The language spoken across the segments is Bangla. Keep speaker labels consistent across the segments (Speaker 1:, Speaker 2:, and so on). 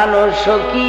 Speaker 1: প্রাণ সখী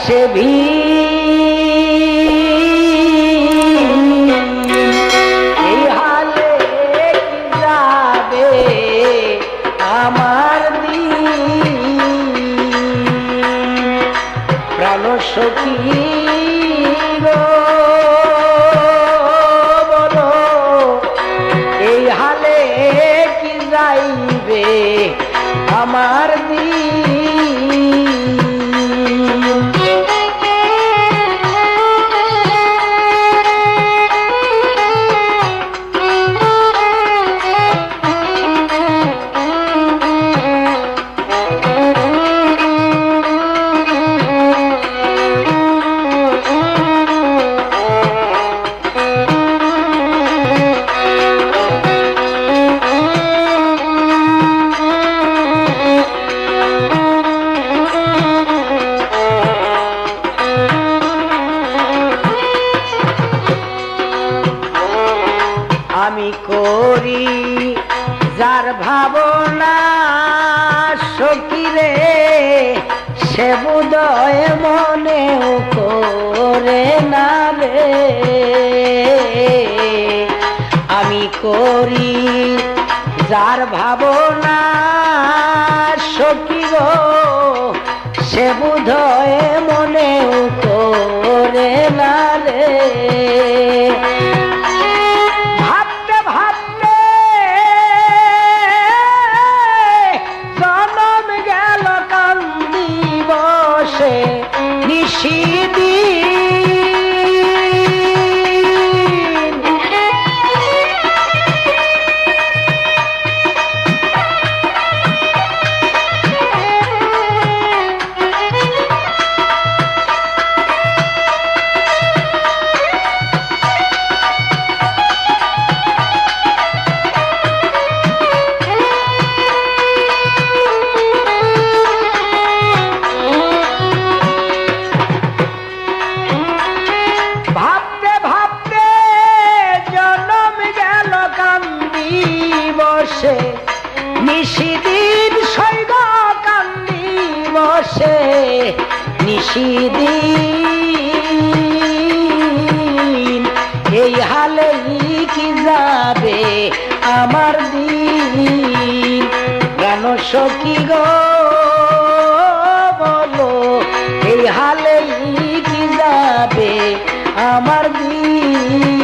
Speaker 1: বাসে भी আমার দিন? সখী করে না রে। আমি করি যার ভাবনা সকির সে বুধয় মনেও করে না রে। ভাবতে নিশিদিন এই হালেই কি যাবে আমার দিন? প্রাণ সখী গো, বলো, এই হালেই কি যাবে আমার দিন?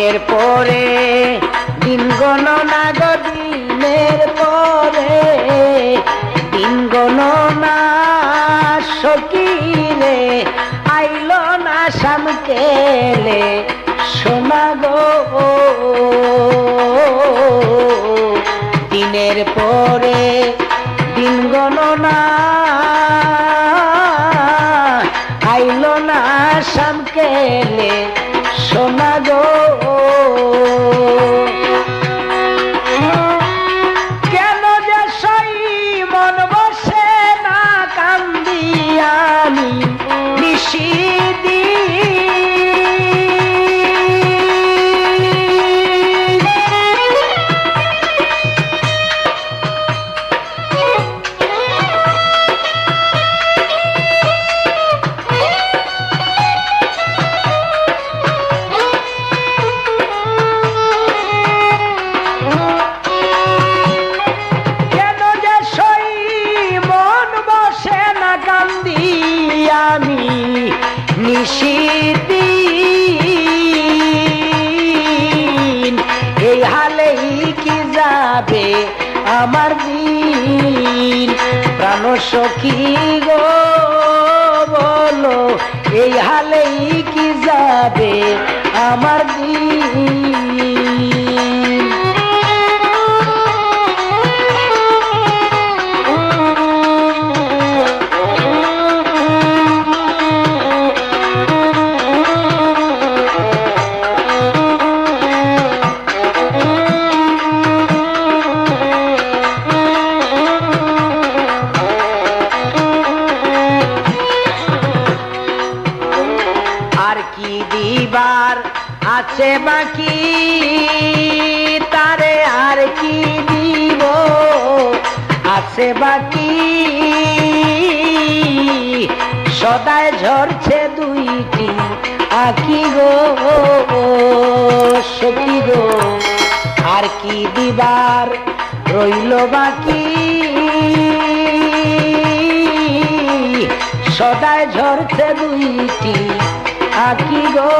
Speaker 1: দিনের পরে, দিন গণনা গো দিনের পরে, দিন গণনা সকিরে আইল না সামকেলে সোনা গো। দিনের পরে, দিন গণনা আইল না সামকেলে আমি নিশিদিন নিশিদিন এই হালেই কি যাবে আমার দিন? প্রাণ সখী গো আছে বাকি, তারে আর কি দিব? আছে বাকি, সদায় ঝরছে দুইটি আকি গো, সখী গো। আর কি দিবার রইল বাকি? সদায় ঝরছে দুইটি আকি গো।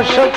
Speaker 1: দর্শক